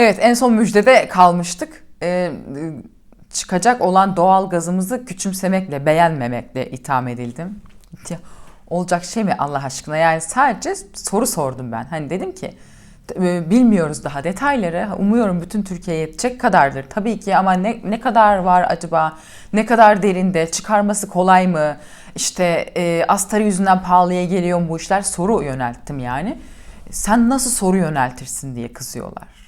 Evet en son müjdede kalmıştık. Ee, çıkacak olan doğal gazımızı küçümsemekle, beğenmemekle itham edildim. Olacak şey mi Allah aşkına? Yani sadece soru sordum ben. Hani dedim ki e, bilmiyoruz daha detayları. Umuyorum bütün Türkiye'ye yetecek kadardır. Tabii ki ama ne, ne kadar var acaba? Ne kadar derinde? Çıkarması kolay mı? İşte e, astarı yüzünden pahalıya geliyor mu bu işler? Soru yönelttim yani. Sen nasıl soru yöneltirsin diye kızıyorlar.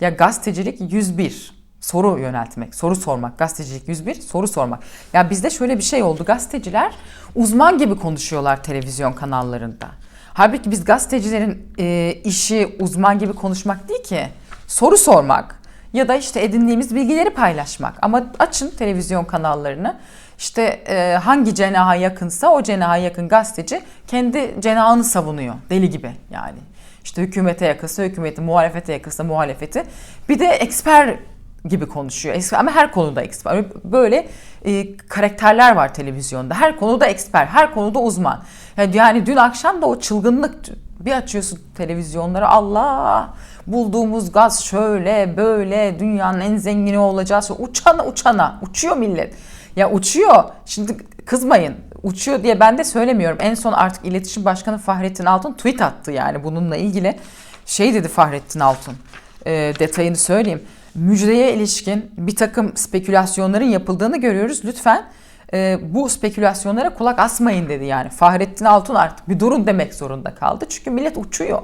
Ya gazetecilik 101 soru yöneltmek, soru sormak. Gazetecilik 101, soru sormak. Ya bizde şöyle bir şey oldu. Gazeteciler uzman gibi konuşuyorlar televizyon kanallarında. Halbuki biz gazetecilerin e, işi uzman gibi konuşmak değil ki. Soru sormak ya da işte edindiğimiz bilgileri paylaşmak. Ama açın televizyon kanallarını. İşte e, hangi cenaha yakınsa o cenaha yakın gazeteci kendi cenahını savunuyor. Deli gibi yani. İşte hükümete yakınsa hükümeti, muhalefete yakınsa muhalefeti. Bir de eksper gibi konuşuyor. Ama her konuda eksper. Böyle e, karakterler var televizyonda. Her konuda eksper, her konuda uzman. Yani, yani dün akşam da o çılgınlık bir açıyorsun televizyonları Allah bulduğumuz gaz şöyle böyle dünyanın en zengini olacağız. Uçana uçana uçuyor millet. Ya uçuyor. Şimdi kızmayın. Uçuyor diye ben de söylemiyorum. En son artık iletişim başkanı Fahrettin Altun tweet attı yani bununla ilgili. Şey dedi Fahrettin Altun. E, detayını söyleyeyim müjdeye ilişkin bir takım spekülasyonların yapıldığını görüyoruz. Lütfen e, bu spekülasyonlara kulak asmayın dedi yani. Fahrettin Altun artık bir durun demek zorunda kaldı. Çünkü millet uçuyor.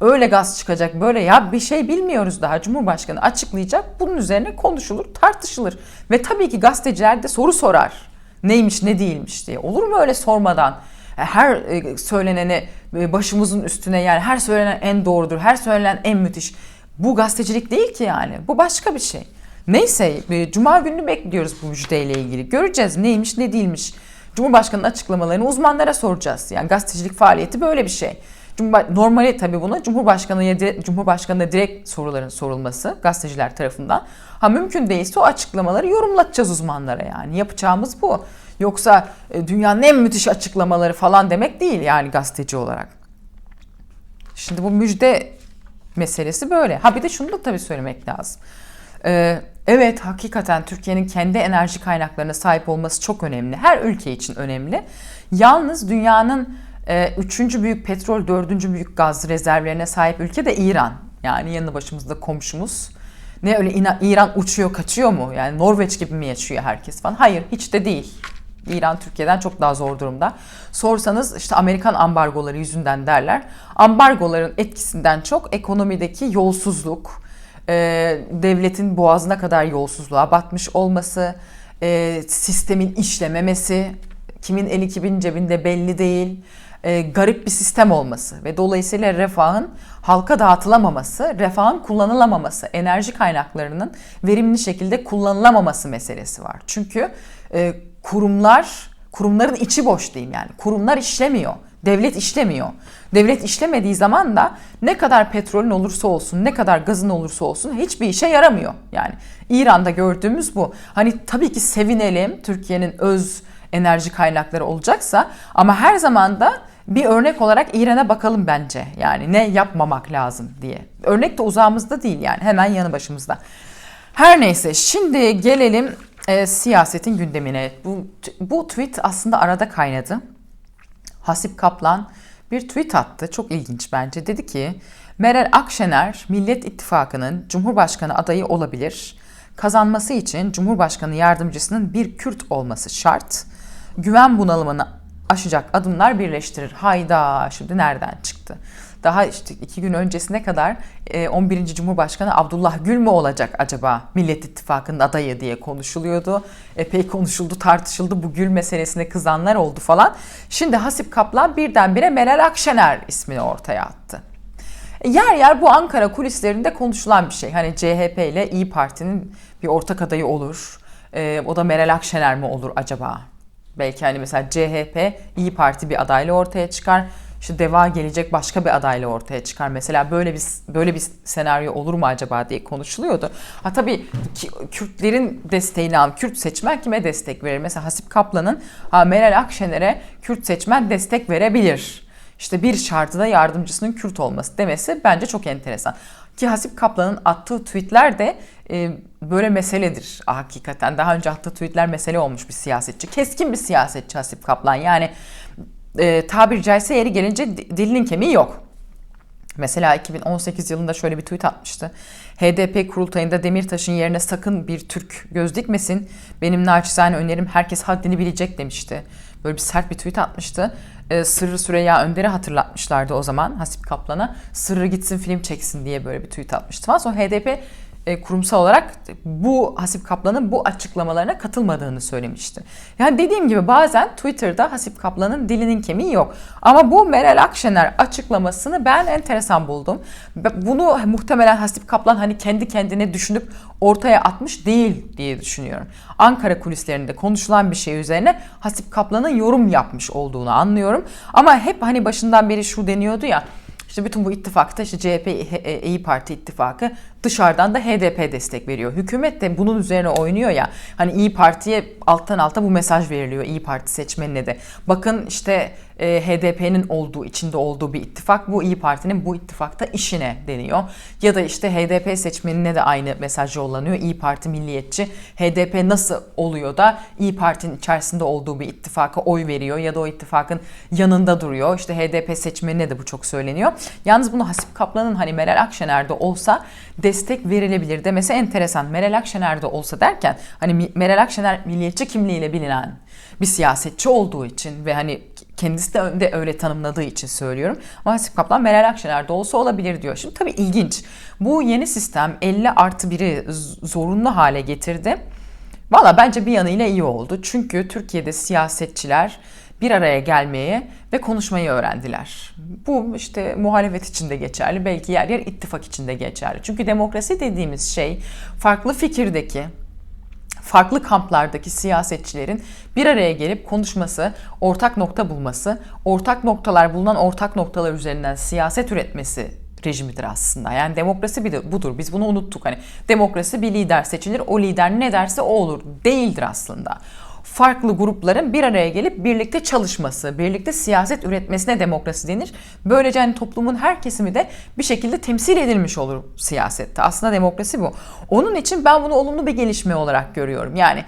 Öyle gaz çıkacak böyle ya bir şey bilmiyoruz daha Cumhurbaşkanı açıklayacak. Bunun üzerine konuşulur, tartışılır. Ve tabii ki gazeteciler de soru sorar. Neymiş ne değilmiş diye. Olur mu öyle sormadan? E, her e, söyleneni e, başımızın üstüne yani her söylenen en doğrudur, her söylenen en müthiş. Bu gazetecilik değil ki yani. Bu başka bir şey. Neyse Cuma gününü bekliyoruz bu müjdeyle ilgili. Göreceğiz neymiş ne değilmiş. Cumhurbaşkanının açıklamalarını uzmanlara soracağız. Yani gazetecilik faaliyeti böyle bir şey. Normali tabii bunu Cumhurbaşkanı'ya Cumhurbaşkanı'na direkt soruların sorulması gazeteciler tarafından. Ha mümkün değilse o açıklamaları yorumlatacağız uzmanlara yani. Yapacağımız bu. Yoksa e, dünyanın en müthiş açıklamaları falan demek değil yani gazeteci olarak. Şimdi bu müjde meselesi böyle. Ha bir de şunu da tabii söylemek lazım. Ee, evet hakikaten Türkiye'nin kendi enerji kaynaklarına sahip olması çok önemli. Her ülke için önemli. Yalnız dünyanın üçüncü büyük petrol, dördüncü büyük gaz rezervlerine sahip ülke de İran. Yani yanı başımızda komşumuz. Ne öyle İran uçuyor kaçıyor mu? Yani Norveç gibi mi yaşıyor herkes falan? Hayır hiç de değil. İran Türkiye'den çok daha zor durumda. Sorsanız işte Amerikan ambargoları yüzünden derler. Ambargoların etkisinden çok ekonomideki yolsuzluk, e, devletin boğazına kadar yolsuzluğa batmış olması, e, sistemin işlememesi, kimin eli kimin cebinde belli değil, e, garip bir sistem olması ve dolayısıyla refahın halka dağıtılamaması, refahın kullanılamaması, enerji kaynaklarının verimli şekilde kullanılamaması meselesi var. Çünkü kurumlar, kurumların içi boş diyeyim yani. Kurumlar işlemiyor. Devlet işlemiyor. Devlet işlemediği zaman da ne kadar petrolün olursa olsun, ne kadar gazın olursa olsun hiçbir işe yaramıyor. Yani İran'da gördüğümüz bu. Hani tabii ki sevinelim Türkiye'nin öz enerji kaynakları olacaksa ama her zaman da bir örnek olarak İran'a bakalım bence. Yani ne yapmamak lazım diye. Örnek de uzağımızda değil yani hemen yanı başımızda. Her neyse şimdi gelelim e, siyasetin gündemine. Bu, bu tweet aslında arada kaynadı. Hasip Kaplan bir tweet attı. Çok ilginç bence. Dedi ki Meral Akşener Millet İttifakı'nın Cumhurbaşkanı adayı olabilir. Kazanması için Cumhurbaşkanı yardımcısının bir Kürt olması şart. Güven bunalımını aşacak adımlar birleştirir. Hayda şimdi nereden çıktı? daha işte iki gün öncesine kadar 11. E, Cumhurbaşkanı Abdullah Gül mü olacak acaba Millet İttifakı'nın adayı diye konuşuluyordu. Epey konuşuldu, tartışıldı. Bu Gül meselesine kızanlar oldu falan. Şimdi Hasip Kaplan birdenbire Meral Akşener ismini ortaya attı. E, yer yer bu Ankara kulislerinde konuşulan bir şey. Hani CHP ile İyi Parti'nin bir ortak adayı olur. E, o da Meral Akşener mi olur acaba? Belki hani mesela CHP İyi Parti bir adayla ortaya çıkar işte deva gelecek başka bir adayla ortaya çıkar. Mesela böyle bir böyle bir senaryo olur mu acaba diye konuşuluyordu. Ha tabii Kürtlerin desteğini al. Kürt seçmen kime destek verir? Mesela Hasip Kaplan'ın Meral Akşener'e Kürt seçmen destek verebilir. İşte bir şartı da yardımcısının Kürt olması demesi bence çok enteresan. Ki Hasip Kaplan'ın attığı tweetler de e, böyle meseledir hakikaten. Daha önce attığı tweetler mesele olmuş bir siyasetçi. Keskin bir siyasetçi Hasip Kaplan. Yani e, tabiri caizse yeri gelince dilinin kemiği yok. Mesela 2018 yılında şöyle bir tweet atmıştı. HDP kurultayında Demirtaş'ın yerine sakın bir Türk göz dikmesin. Benim naçizane önerim herkes haddini bilecek demişti. Böyle bir sert bir tweet atmıştı. Ee, Sırrı Süreyya Önder'i hatırlatmışlardı o zaman Hasip Kaplan'a. Sırrı gitsin film çeksin diye böyle bir tweet atmıştı. Sonra HDP e, kurumsal olarak bu Hasip Kaplan'ın bu açıklamalarına katılmadığını söylemişti. Yani dediğim gibi bazen Twitter'da Hasip Kaplan'ın dilinin kemiği yok. Ama bu Meral Akşener açıklamasını ben enteresan buldum. Bunu muhtemelen Hasip Kaplan hani kendi kendine düşünüp ortaya atmış değil diye düşünüyorum. Ankara kulislerinde konuşulan bir şey üzerine Hasip Kaplan'ın yorum yapmış olduğunu anlıyorum. Ama hep hani başından beri şu deniyordu ya işte bütün bu ittifakta işte CHP, İyi Parti ittifakı dışarıdan da HDP destek veriyor. Hükümet de bunun üzerine oynuyor ya. Hani İyi Parti'ye alttan alta bu mesaj veriliyor İyi Parti seçmenine de. Bakın işte e, HDP'nin olduğu, içinde olduğu bir ittifak. Bu İyi Parti'nin bu ittifakta işine deniyor. Ya da işte HDP seçmenine de aynı mesaj yollanıyor. İyi Parti milliyetçi. HDP nasıl oluyor da İyi Parti'nin içerisinde olduğu bir ittifaka oy veriyor ya da o ittifakın yanında duruyor. İşte HDP seçmenine de bu çok söyleniyor. Yalnız bunu Hasip Kaplan'ın hani Meral Akşener'de olsa destek verilebilir demesi enteresan. Meral Akşener'de olsa derken hani Meral Akşener milliyetçi kimliğiyle bilinen bir siyasetçi olduğu için ve hani kendisi de, de öyle tanımladığı için söylüyorum. Ama Hasip Kaplan Meral Akşener'de olsa olabilir diyor. Şimdi tabii ilginç. Bu yeni sistem 50 artı 1'i zorunlu hale getirdi. Valla bence bir yanıyla iyi oldu. Çünkü Türkiye'de siyasetçiler bir araya gelmeyi ve konuşmayı öğrendiler. Bu işte muhalefet için de geçerli, belki yer yer ittifak için de geçerli. Çünkü demokrasi dediğimiz şey farklı fikirdeki, farklı kamplardaki siyasetçilerin bir araya gelip konuşması, ortak nokta bulması, ortak noktalar bulunan ortak noktalar üzerinden siyaset üretmesi rejimidir aslında. Yani demokrasi bir budur. Biz bunu unuttuk. Hani demokrasi bir lider seçilir. O lider ne derse o olur. Değildir aslında farklı grupların bir araya gelip birlikte çalışması, birlikte siyaset üretmesine demokrasi denir. Böylece hani toplumun her kesimi de bir şekilde temsil edilmiş olur siyasette. Aslında demokrasi bu. Onun için ben bunu olumlu bir gelişme olarak görüyorum. Yani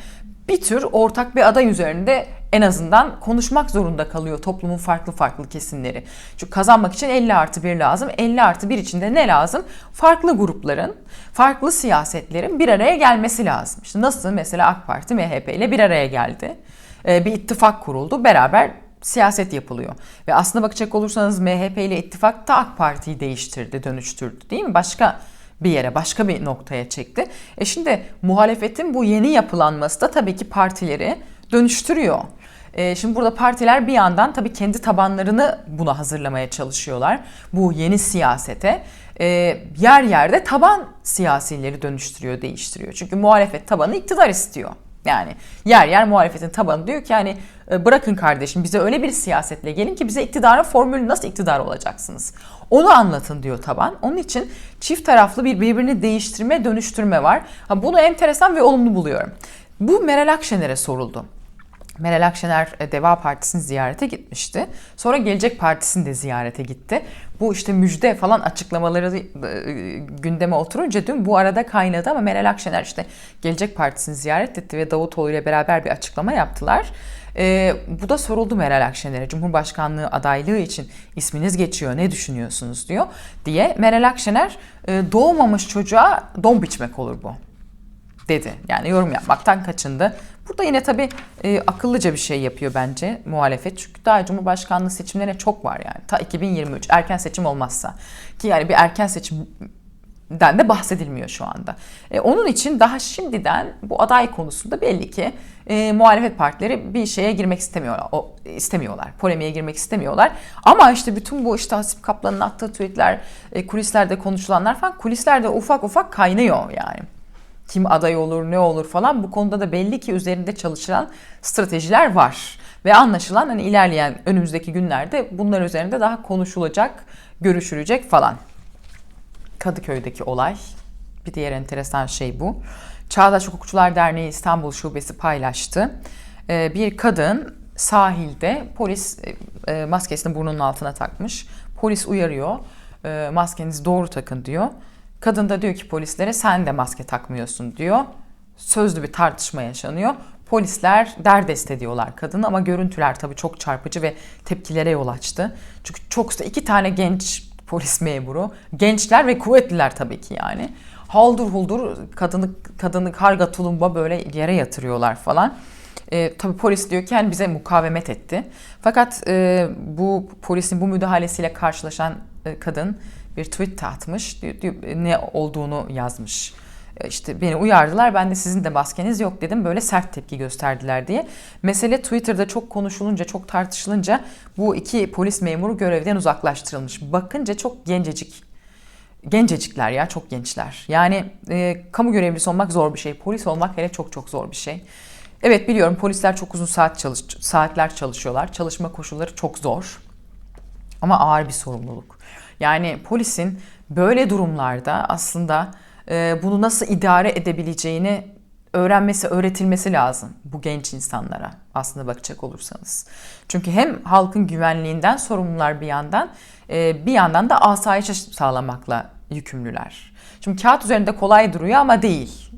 bir tür ortak bir aday üzerinde en azından konuşmak zorunda kalıyor toplumun farklı farklı kesimleri. Çünkü kazanmak için 50 artı 1 lazım. 50 artı 1 içinde ne lazım? Farklı grupların, farklı siyasetlerin bir araya gelmesi lazım. İşte nasıl mesela AK Parti MHP ile bir araya geldi. Ee, bir ittifak kuruldu. Beraber siyaset yapılıyor. Ve aslında bakacak olursanız MHP ile ittifak da AK Parti'yi değiştirdi, dönüştürdü değil mi? Başka bir yere, başka bir noktaya çekti. E şimdi muhalefetin bu yeni yapılanması da tabii ki partileri dönüştürüyor. E, şimdi burada partiler bir yandan tabii kendi tabanlarını buna hazırlamaya çalışıyorlar. Bu yeni siyasete. E, yer yerde taban siyasileri dönüştürüyor, değiştiriyor. Çünkü muhalefet tabanı iktidar istiyor. Yani yer yer muhalefetin tabanı diyor ki yani e, bırakın kardeşim bize öyle bir siyasetle gelin ki bize iktidarın formülü nasıl iktidar olacaksınız? Onu anlatın diyor taban. Onun için çift taraflı bir birbirini değiştirme, dönüştürme var. Ha, bunu enteresan ve olumlu buluyorum. Bu Meral Akşener'e soruldu. Meral Akşener e, Deva Partisi'ni ziyarete gitmişti. Sonra Gelecek Partisi'ni de ziyarete gitti. Bu işte müjde falan açıklamaları e, gündeme oturunca dün bu arada kaynadı ama Meral Akşener işte Gelecek Partisi'ni ziyaret etti ve Davutoğlu ile beraber bir açıklama yaptılar. E, bu da soruldu Meral Akşener'e. Cumhurbaşkanlığı adaylığı için isminiz geçiyor ne düşünüyorsunuz diyor diye. Meral Akşener e, doğmamış çocuğa don biçmek olur bu dedi. Yani yorum yapmaktan kaçındı. Burada yine tabii e, akıllıca bir şey yapıyor bence muhalefet. Çünkü daha Cumhurbaşkanlığı seçimlerine çok var yani. Ta 2023 erken seçim olmazsa. Ki yani bir erken seçimden de bahsedilmiyor şu anda. E, onun için daha şimdiden bu aday konusunda belli ki e, muhalefet partileri bir şeye girmek istemiyorlar. O istemiyorlar. Polemiğe girmek istemiyorlar. Ama işte bütün bu işte Hasip Kaplan'ın attığı tweetler, e, kulislerde konuşulanlar falan kulislerde ufak ufak kaynıyor yani kim aday olur, ne olur falan bu konuda da belli ki üzerinde çalışılan stratejiler var. Ve anlaşılan hani ilerleyen önümüzdeki günlerde bunlar üzerinde daha konuşulacak, görüşülecek falan. Kadıköy'deki olay bir diğer enteresan şey bu. Çağdaş Hukukçular Derneği İstanbul Şubesi paylaştı. Ee, bir kadın sahilde polis e, e, maskesini burnunun altına takmış. Polis uyarıyor. E, maskenizi doğru takın diyor. Kadın da diyor ki polislere sen de maske takmıyorsun diyor. Sözlü bir tartışma yaşanıyor. Polisler derdest ediyorlar kadını ama görüntüler tabii çok çarpıcı ve tepkilere yol açtı. Çünkü çok iki tane genç polis memuru, gençler ve kuvvetliler tabii ki yani. Haldur huldur kadını kadını karga tulumba böyle yere yatırıyorlar falan. E, tabii polis diyor ki yani bize mukavemet etti. Fakat e, bu polisin bu müdahalesiyle karşılaşan e, kadın bir tweet atmış. Ne olduğunu yazmış. E, işte beni uyardılar ben de sizin de maskeniz yok dedim böyle sert tepki gösterdiler diye. Mesele Twitter'da çok konuşulunca çok tartışılınca bu iki polis memuru görevden uzaklaştırılmış. Bakınca çok gencecik gencecikler ya çok gençler. Yani e, kamu görevlisi olmak zor bir şey. Polis olmak hele çok çok zor bir şey. Evet biliyorum polisler çok uzun saat çalış saatler çalışıyorlar. Çalışma koşulları çok zor. Ama ağır bir sorumluluk. Yani polisin böyle durumlarda aslında e, bunu nasıl idare edebileceğini öğrenmesi, öğretilmesi lazım bu genç insanlara aslında bakacak olursanız. Çünkü hem halkın güvenliğinden sorumlular bir yandan, e, bir yandan da asayişi sağlamakla yükümlüler. Şimdi kağıt üzerinde kolay duruyor ama değil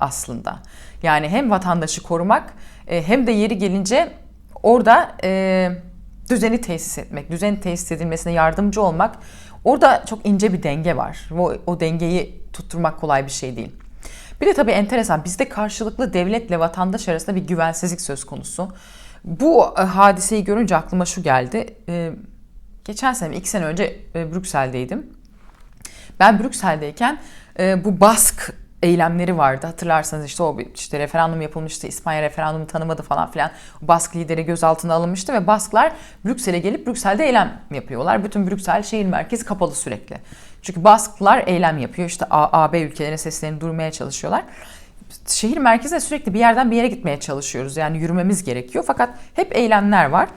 aslında. Yani hem vatandaşı korumak e, hem de yeri gelince orada e, düzeni tesis etmek, düzen tesis edilmesine yardımcı olmak. Orada çok ince bir denge var. O, o dengeyi tutturmak kolay bir şey değil. Bir de tabii enteresan bizde karşılıklı devletle vatandaş arasında bir güvensizlik söz konusu. Bu e, hadiseyi görünce aklıma şu geldi. E, geçen sene, iki sene önce e, Brüksel'deydim. Ben Brüksel'deyken e, bu Bask eylemleri vardı. Hatırlarsanız işte o işte referandum yapılmıştı. İspanya referandumu tanımadı falan filan. Bask lideri gözaltına alınmıştı ve Basklar Brüksel'e gelip Brüksel'de eylem yapıyorlar. Bütün Brüksel şehir merkezi kapalı sürekli. Çünkü Basklar eylem yapıyor. İşte AB ülkelerine seslerini durmaya çalışıyorlar. Şehir merkezine sürekli bir yerden bir yere gitmeye çalışıyoruz. Yani yürümemiz gerekiyor. Fakat hep eylemler var.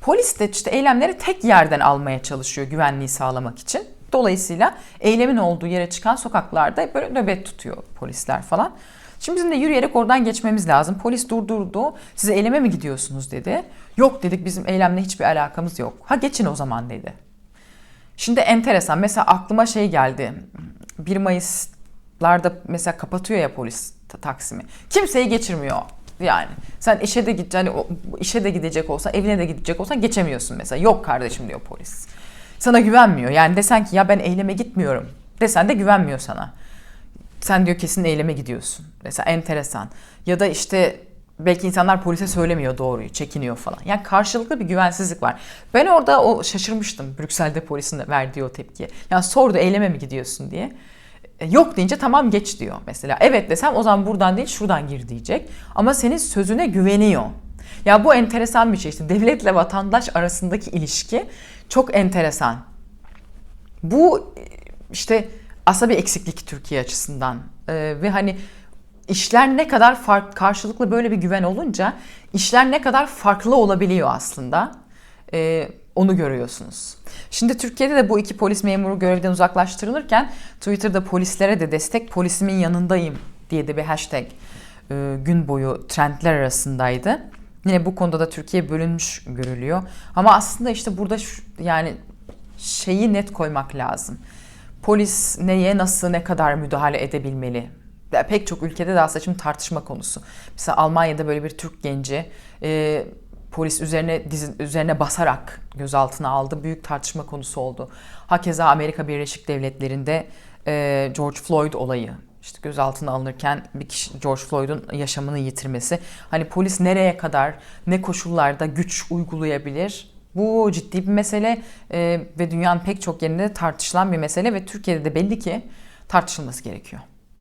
Polis de işte eylemleri tek yerden almaya çalışıyor güvenliği sağlamak için. Dolayısıyla eylemin olduğu yere çıkan sokaklarda böyle nöbet tutuyor polisler falan. Şimdi bizim de yürüyerek oradan geçmemiz lazım. Polis durdurdu. Size eyleme mi gidiyorsunuz dedi. Yok dedik bizim eylemle hiçbir alakamız yok. Ha geçin o zaman dedi. Şimdi enteresan. Mesela aklıma şey geldi. 1 Mayıs'larda mesela kapatıyor ya polis Taksim'i. Kimseyi geçirmiyor. Yani sen işe de git hani işe de gidecek olsan, evine de gidecek olsan geçemiyorsun mesela. Yok kardeşim diyor polis sana güvenmiyor. Yani desen ki ya ben eyleme gitmiyorum desen de güvenmiyor sana. Sen diyor kesin eyleme gidiyorsun. Mesela enteresan. Ya da işte belki insanlar polise söylemiyor doğruyu, çekiniyor falan. Yani karşılıklı bir güvensizlik var. Ben orada o şaşırmıştım Brüksel'de polisin verdiği o tepkiye. Yani sordu eyleme mi gidiyorsun diye. E, yok deyince tamam geç diyor mesela. Evet desem o zaman buradan değil şuradan gir diyecek. Ama senin sözüne güveniyor. Ya bu enteresan bir şey işte devletle vatandaş arasındaki ilişki çok enteresan. Bu işte aslında bir eksiklik Türkiye açısından ee, ve hani işler ne kadar fark, karşılıklı böyle bir güven olunca işler ne kadar farklı olabiliyor aslında. Ee, onu görüyorsunuz. Şimdi Türkiye'de de bu iki polis memuru görevden uzaklaştırılırken Twitter'da polislere de destek polisimin yanındayım diye de bir hashtag e, gün boyu trendler arasındaydı. Yine bu konuda da Türkiye bölünmüş görülüyor. Ama aslında işte burada şu, yani şeyi net koymak lazım. Polis neye, nasıl, ne kadar müdahale edebilmeli? Ya pek çok ülkede de aslında şimdi tartışma konusu. Mesela Almanya'da böyle bir Türk genci e, polis üzerine dizi, üzerine basarak gözaltına aldı. Büyük tartışma konusu oldu. Hakeza Amerika Birleşik Devletleri'nde e, George Floyd olayı işte gözaltına alınırken bir kişi George Floyd'un yaşamını yitirmesi. Hani polis nereye kadar, ne koşullarda güç uygulayabilir? Bu ciddi bir mesele e, ve dünyanın pek çok yerinde tartışılan bir mesele ve Türkiye'de de belli ki tartışılması gerekiyor.